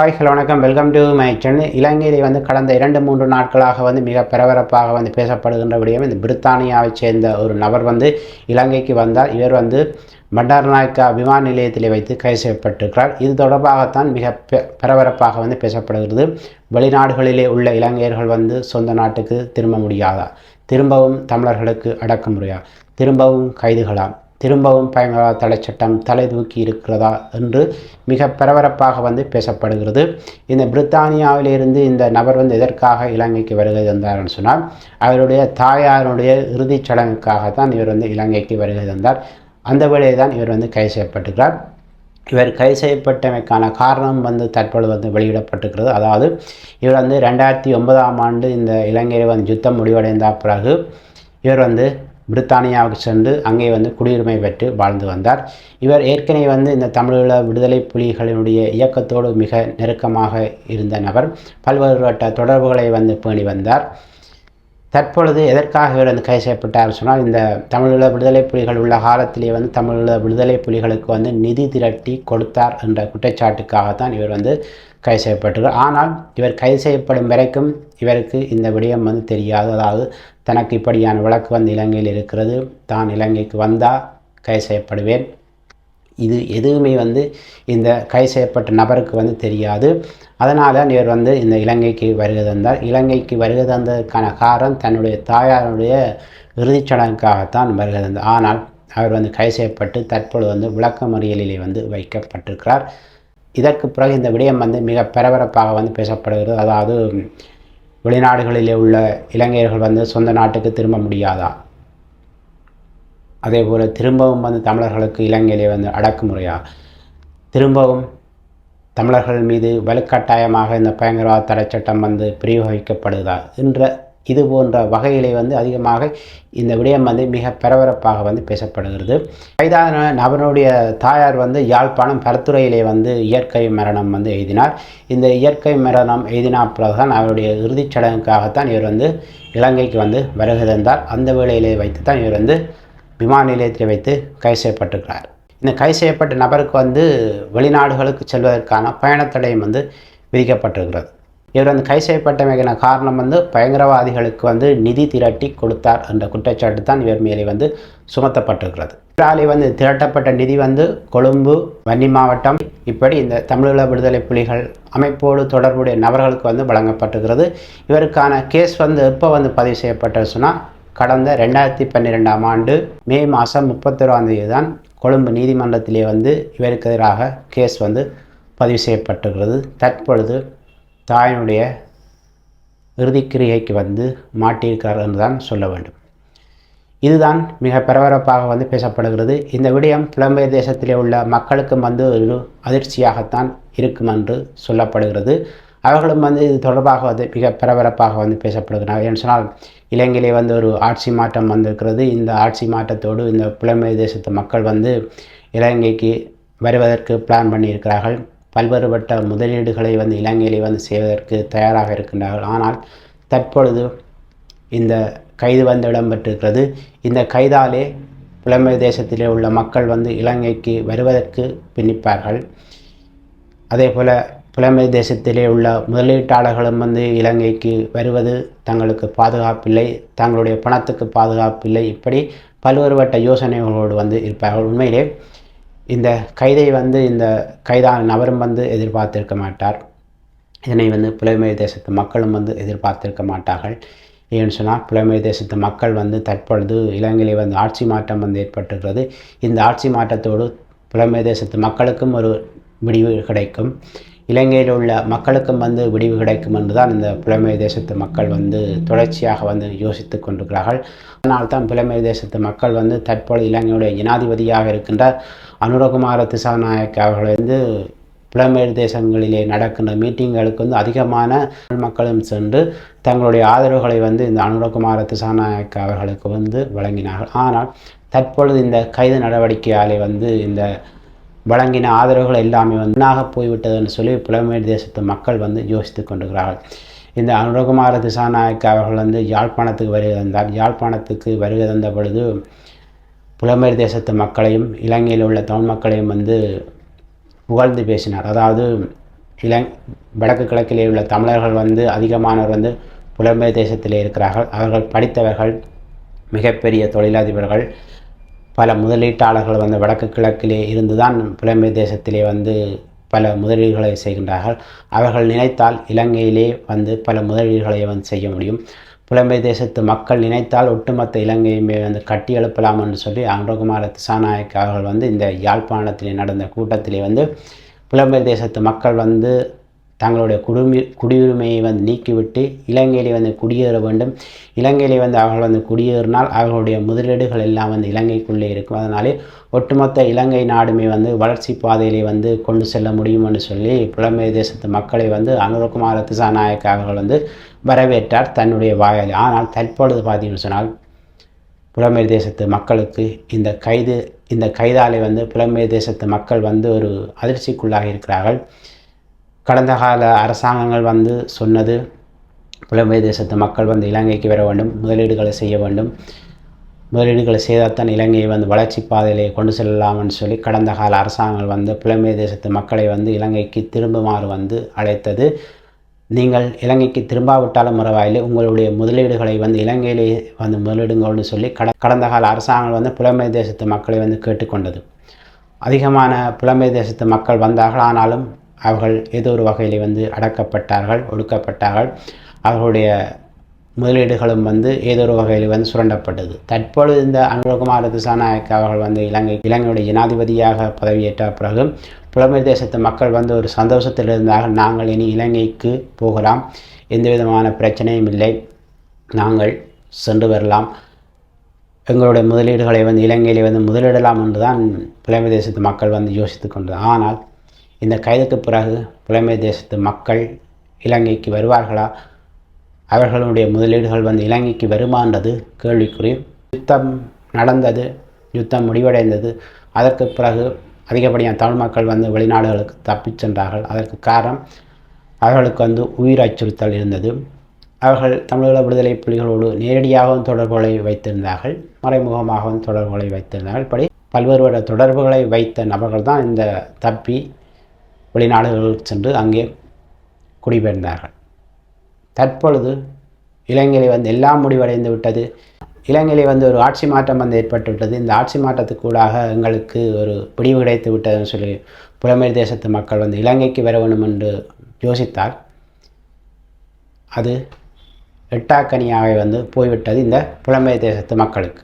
Hi hello வணக்கம். Welcome to my channel இலங்கையிலே வந்து கடந்த இரண்டு மூன்று நாட்களாக வந்து மிக பரபரப்பாக வந்து பேசப்படுகின்ற விடயம் இந்த பிரித்தானியாவைச் சேர்ந்த ஒரு நபர் வந்து இலங்கைக்கு வந்தார். இவர் வந்து பண்டாரநாயக்கா விமான நிலையத்தில் வைத்து கைது செய்யப்பட்டிருக்கிறார். இது தொடர்பாகத்தான் மிக பெ- பரபரப்பாக வந்து பேசப்படுகிறது. வெளிநாடுகளிலே உள்ள இலங்கையர்கள் வந்து சொந்த நாட்டுக்கு திரும்ப முடியாதா? திரும்பவும் தமிழர்களுக்கு அடக்குமுறையா? திரும்பவும் கைதுகளாம் திரும்பவும் பயங்கரவாத தடை சட்டம் தலை தூக்கி இருக்கிறதா என்று மிக பரபரப்பாக வந்து பேசப்படுகிறது. இந்த பிரித்தானியாவிலிருந்து இந்த நபர் வந்து எதற்காக இலங்கைக்கு வருகை தந்தார்னு சொன்னால் அவருடைய தாயாருடைய இறுதிச் சடங்குக்காக தான் இவர் வந்து இலங்கைக்கு வருகை தந்தார் அந்த வேளையை தான் இவர் வந்து கைது செய்யப்பட்டுகிறார் இவர் கைது செய்யப்பட்டமைக்கான காரணம் வந்து தற்பொழுது வந்து வெளியிடப்பட்டிருக்கிறது. அதாவது இவர் வந்து ரெண்டாயிரத்தி ஒன்பதாம் ஆண்டு இந்த இலங்கையில் வந்து யுத்தம் முடிவடைந்த பிறகு இவர் வந்து பிரித்தானியாவுக்கு சென்று அங்கே வந்து குடியுரிமை பெற்று வாழ்ந்து வந்தார். இவர் ஏற்கனவே வந்து இந்த தமிழீழ விடுதலை புலிகளினுடைய இயக்கத்தோடு மிக நெருக்கமாக இருந்த நபர். பல்வேறுபட்ட தொடர்புகளை வந்து பேணி வந்தார். தற்பொழுது எதற்காக இவர் வந்து கைது செய்யப்பட்டார் சொன்னால் இந்த தமிழீழ விடுதலை புலிகள் உள்ள காலத்திலேயே வந்து தமிழீழ விடுதலை புலிகளுக்கு வந்து நிதி திரட்டி கொடுத்தார் என்ற குற்றச்சாட்டுக்காகத்தான் இவர் வந்து கைது செய்யப்பட்டிருக்கிறார். ஆனால் இவர் கைது செய்யப்படும் வரைக்கும் இவருக்கு இந்த விடயம் வந்து தெரியாது. அதாவது தனக்கு இப்படியான வழக்கு வந்து இலங்கையில் இருக்கிறது. தான் இலங்கைக்கு வந்தால் கைது செய்யப்படுவேன். இது எதுவுமே வந்து இந்த கை செய்யப்பட்ட நபருக்கு வந்து தெரியாது. அதனால் இவர் வந்து இந்த இலங்கைக்கு வருகை தந்தார். இலங்கைக்கு வருகை தந்ததுக்கான காரணம் தன்னுடைய தாயாருடைய இறுதிச் சடங்குக்காகத்தான் வருகை தந்தார். ஆனால் அவர் வந்து கை செய்யப்பட்டு தற்பொழுது வந்து விளக்கமறியலிலே வந்து வைக்கப்பட்டிருக்கிறார். இதற்கு பிறகு இந்த விடயம் வந்து மிக பரபரப்பாக வந்து பேசப்படுகிறது. அதாவது வெளிநாடுகளிலே உள்ள இலங்கையர்கள் வந்து சொந்த நாட்டுக்கு திரும்ப முடியாதா? அதே போல் திரும்பவும் வந்து தமிழர்களுக்கு இலங்கையிலே வந்து அடக்குமுறையாக திரும்பவும் தமிழர்கள் மீது வலுக்கட்டாயமாக இந்த பயங்கரவாத தடைச்சட்டம் வந்து பிரயோகிக்கப்படுதா? என்ற இது போன்ற வகையிலே வந்து அதிகமாக இந்த விடயம் வந்து மிக பரபரப்பாக வந்து பேசப்படுகிறது. கைதான நபனுடைய தாயார் வந்து யாழ்ப்பாணம் பரத்துறையிலே வந்து இயற்கை மரணம் வந்து எழுதினார் இந்த இயற்கை மரணம் எழுதினா பிறகுதான் அவருடைய இறுதிச் சடங்குக்காகத்தான் இவர் வந்து இலங்கைக்கு வந்து வருகை தந்தார். அந்த வேளையிலே வைத்து தான் இவர் வந்து விமான நிலையத்தில் வைத்து கைது செய்யப்பட்டிருக்கிறார். இந்த கைது செய்யப்பட்ட நபருக்கு வந்து வெளிநாடுகளுக்கு செல்வதற்கான பயணத்தடையும் வந்து விதிக்கப்பட்டிருக்கிறது. இவர் வந்து கைது செய்யப்பட்டமைக்கான காரணம் வந்து பயங்கரவாதிகளுக்கு வந்து நிதி திரட்டி கொடுத்தார் என்ற குற்றச்சாட்டு தான் இவர் மேலே வந்து சுமத்தப்பட்டிருக்கிறது. இவராலே வந்து திரட்டப்பட்ட நிதி வந்து கொழும்பு வன்னி மாவட்டம் இப்படி இந்த தமிழீழ விடுதலை புலிகள் அமைப்போடு தொடர்புடைய நபர்களுக்கு வந்து வழங்கப்பட்டிருக்கிறது. இவருக்கான கேஸ் வந்து எப்போ வந்து பதிவு செய்யப்பட்டது சொன்னால் கடந்த ரெண்டாயிரத்தி பன்னிரெண்டாம் ஆண்டு மே மாதம் முப்பத்தொராம் தேதி தான் கொழும்பு நீதிமன்றத்திலே வந்து இவருக்கு எதிராக கேஸ் வந்து பதிவு செய்யப்பட்டிருக்கிறது. தற்பொழுது தாயினுடைய இறுதிக்கிரியைக்கு வந்து மாட்டியிருக்கிறார் என்று தான் சொல்ல வேண்டும். இதுதான் மிக பரபரப்பாக வந்து பேசப்படுகிறது. இந்த விடயம் புலம்பெயர் தேசத்திலே உள்ள மக்களுக்கும் வந்து ஒரு அதிர்ச்சியாகத்தான் இருக்கும் என்று சொல்லப்படுகிறது. அவர்களும் வந்து இது தொடர்பாக வந்து மிக பரபரப்பாக வந்து பேசப்படுகிறார்கள் என்று சொன்னால் இலங்கையிலே வந்து ஒரு ஆட்சி மாற்றம் வந்திருக்கிறது. இந்த ஆட்சி மாற்றத்தோடு இந்த புலமை தேசத்து மக்கள் வந்து இலங்கைக்கு வருவதற்கு பிளான் பண்ணியிருக்கிறார்கள். பல்வேறுபட்ட முதலீடுகளை வந்து இலங்கையிலே வந்து செய்வதற்கு தயாராக இருக்கின்றார்கள். ஆனால் தற்பொழுது இந்த கைது வந்து இடம்பெற்றிருக்கிறது. இந்த கைதாலே புலமை தேசத்திலே உள்ள மக்கள் வந்து இலங்கைக்கு வருவதற்கு பின்னிப்பார்கள். அதே போல் புலமை தேசத்திலே உள்ள முதலீட்டாளர்களும் வந்து இலங்கைக்கு வருவது தங்களுக்கு பாதுகாப்பில்லை தங்களுடைய பணத்துக்கு பாதுகாப்பில்லை. இப்படி பல்வேறுபட்ட யோசனைகளோடு வந்து இருப்பார்கள். உண்மையிலே இந்த கைதை வந்து இந்த கைதான நபரும் வந்து எதிர்பார்த்திருக்க மாட்டார். இதனை வந்து புலமை தேசத்து மக்களும் வந்து எதிர்பார்த்திருக்க மாட்டார்கள். ஏன்னு சொன்னால் புலமை தேசத்து மக்கள் வந்து தற்பொழுது இலங்கையிலே வந்து ஆட்சி மாற்றம் வந்து ஏற்பட்டிருக்கிறது. இந்த ஆட்சி மாற்றத்தோடு புலமை தேசத்து மக்களுக்கும் ஒரு விடிவு கிடைக்கும். இலங்கையில் உள்ள மக்களுக்கும் வந்து விடிவு கிடைக்கும் என்று தான் இந்த புலமை தேசத்து மக்கள் வந்து தொடர்ச்சியாக வந்து யோசித்து கொண்டிருக்கிறார்கள். அதனால்தான் புலமை தேசத்து மக்கள் வந்து தற்பொழுது இலங்கையுடைய ஜனாதிபதியாக இருக்கின்ற அனுரகுமார திசாநாயக் அவர்கள் வந்து புலம்பெயர் தேசங்களிலே நடக்கின்ற மீட்டிங்களுக்கு வந்து அதிகமான மக்களும் சென்று தங்களுடைய ஆதரவுகளை வந்து இந்த அனுரகுமார திசாநாயக் அவர்களுக்கு வந்து வழங்கினார்கள். ஆனால் தற்பொழுது இந்த கைது நடவடிக்கையாலே வந்து இந்த வழங்கின ஆதரவுகள் எல்லாமே வந்து வீணாக போய்விட்டதுன்னு சொல்லி புலமேடு தேசத்து மக்கள் வந்து யோசித்து கொண்டிருக்கிறார்கள். இந்த அனுரகுமார திசாநாயக் அவர்கள் வந்து யாழ்ப்பாணத்துக்கு வருகை தந்தார். யாழ்ப்பாணத்துக்கு வருகை தந்த பொழுது புலமேறு தேசத்து மக்களையும் இலங்கையில் உள்ள தமிழ் மக்களையும் வந்து புகழ்ந்து பேசினார். அதாவது இலங் வடக்கு கிழக்கிலே உள்ள தமிழர்கள் வந்து அதிகமானவர் வந்து புலம்பெயர் தேசத்திலே இருக்கிறார்கள். அவர்கள் படித்தவர்கள் மிகப்பெரிய தொழிலதிபர்கள் பல முதலீட்டாளர்கள் வந்து வடக்கு கிழக்கிலே இருந்து தான் தேசத்திலே வந்து பல முதலீடுகளை செய்கின்றார்கள். அவர்கள் நினைத்தால் இலங்கையிலே வந்து பல முதலீடுகளை வந்து செய்ய முடியும். புலம்பெய் தேசத்து மக்கள் நினைத்தால் ஒட்டுமொத்த இலங்கையுமே வந்து கட்டி எழுப்பலாம் என்று சொல்லி அனுரகுமார திசாநாயக் அவர்கள் வந்து இந்த யாழ்ப்பாணத்திலே நடந்த கூட்டத்திலே வந்து புலம்பெயர் தேசத்து மக்கள் வந்து தங்களுடைய குடும்ப குடியுரிமையை வந்து நீக்கிவிட்டு இலங்கையிலே வந்து குடியேற வேண்டும். இலங்கையிலே வந்து அவர்கள் வந்து குடியேறினால் அவர்களுடைய முதலீடுகள் எல்லாம் வந்து இலங்கைக்குள்ளே இருக்கும். அதனாலே ஒட்டுமொத்த இலங்கை நாடுமே வந்து வளர்ச்சி பாதையிலே வந்து கொண்டு செல்ல முடியும் என்று சொல்லி புலமை தேசத்து மக்களை வந்து அனுரகுமார திசாநாயக்க அவர்கள் வந்து வரவேற்றார் தன்னுடைய வாயால். ஆனால் தற்பொழுது பார்த்தீங்கன்னு சொன்னால் புலமை தேசத்து மக்களுக்கு இந்த கைது இந்த கைதாலை வந்து புலமை தேசத்து மக்கள் வந்து ஒரு அதிர்ச்சிக்குள்ளாக இருக்கிறார்கள். கடந்த கால அரசாங்கங்கள் வந்து சொன்னது புலம்பெய தேசத்து மக்கள் வந்து இலங்கைக்கு வர வேண்டும் முதலீடுகளை செய்ய வேண்டும். முதலீடுகளை செய்தால்தான் இலங்கையை வந்து வளர்ச்சி பாதையிலே கொண்டு செல்லலாம்னு சொல்லி கடந்த கால அரசாங்கங்கள் வந்து புலம்பெய தேசத்து மக்களை வந்து இலங்கைக்கு திரும்புமாறு வந்து அழைத்தது. நீங்கள் இலங்கைக்கு திரும்பாவிட்டாலும் பரவாயில்லை உங்களுடைய முதலீடுகளை வந்து இலங்கையிலே வந்து முதலீடுங்கள்னு சொல்லி கட கடந்த கால அரசாங்கம் வந்து புலம்பெயர் தேசத்து மக்களை வந்து கேட்டுக்கொண்டது. அதிகமான புலம்பெயர் தேசத்து மக்கள் வந்தார்கள் ஆனாலும் அவர்கள் ஏதோ ஒரு வகையிலே வந்து அடக்கப்பட்டார்கள் ஒடுக்கப்பட்டார்கள். அவர்களுடைய முதலீடுகளும் வந்து ஏதோ ஒரு வகையில் வந்து சுரண்டப்பட்டது. தற்பொழுது இந்த அனுரகுமார திசாநாயக் அவர்கள் வந்து இலங்கை இலங்கையுடைய ஜனாதிபதியாக பதவியேற்ற பிறகு புலமை தேசத்து மக்கள் வந்து ஒரு சந்தோஷத்தில் இருந்தார்கள் நாங்கள் இனி இலங்கைக்கு போகலாம். எந்த விதமான பிரச்சனையும் இல்லை. நாங்கள் சென்று வரலாம். எங்களுடைய முதலீடுகளை வந்து இலங்கையிலே வந்து முதலிடலாம் என்று தான் புலமை தேசத்து மக்கள் வந்து யோசித்து கொண்டது. ஆனால் இந்த கைதுக்கு பிறகு புலமை தேசத்து மக்கள் இலங்கைக்கு வருவார்களா? அவர்களுடைய முதலீடுகள் வந்து இலங்கைக்கு வருமானது கேள்விக்குறி. யுத்தம் நடந்தது யுத்தம் முடிவடைந்தது. அதற்கு பிறகு அதிகப்படியான தமிழ் மக்கள் வந்து வெளிநாடுகளுக்கு தப்பிச் சென்றார்கள். அதற்கு காரணம் அவர்களுக்கு வந்து உயிர் அச்சுறுத்தல் இருந்தது. அவர்கள் தமிழீழ விடுதலை புலிகளோடு நேரடியாகவும் தொடர்புகளை வைத்திருந்தார்கள். மறைமுகமாகவும் தொடர்புகளை வைத்திருந்தார்கள். இப்படி பல்வேறு தொடர்புகளை வைத்த நபர்கள் தான் இந்த தப்பி வெளிநாடுகளுக்கு சென்று அங்கே குடிபெயர்ந்தார்கள். தற்பொழுது இலங்கையிலே வந்து எல்லாம் முடிவடைந்து விட்டது. இலங்கையிலே வந்து ஒரு ஆட்சி மாற்றம் வந்து ஏற்பட்டுவிட்டது இந்த ஆட்சி மாற்றத்துக்கூடாக எங்களுக்கு ஒரு பிடிவு கிடைத்து விட்டதுன்னு சொல்லி புலம்பெயர் தேசத்து மக்கள் வந்து இலங்கைக்கு வர வேண்டும் என்று யோசித்தால் அது எட்டாக்கனியாக வந்து போய்விட்டது இந்த புலம்பெயர் தேசத்து மக்களுக்கு.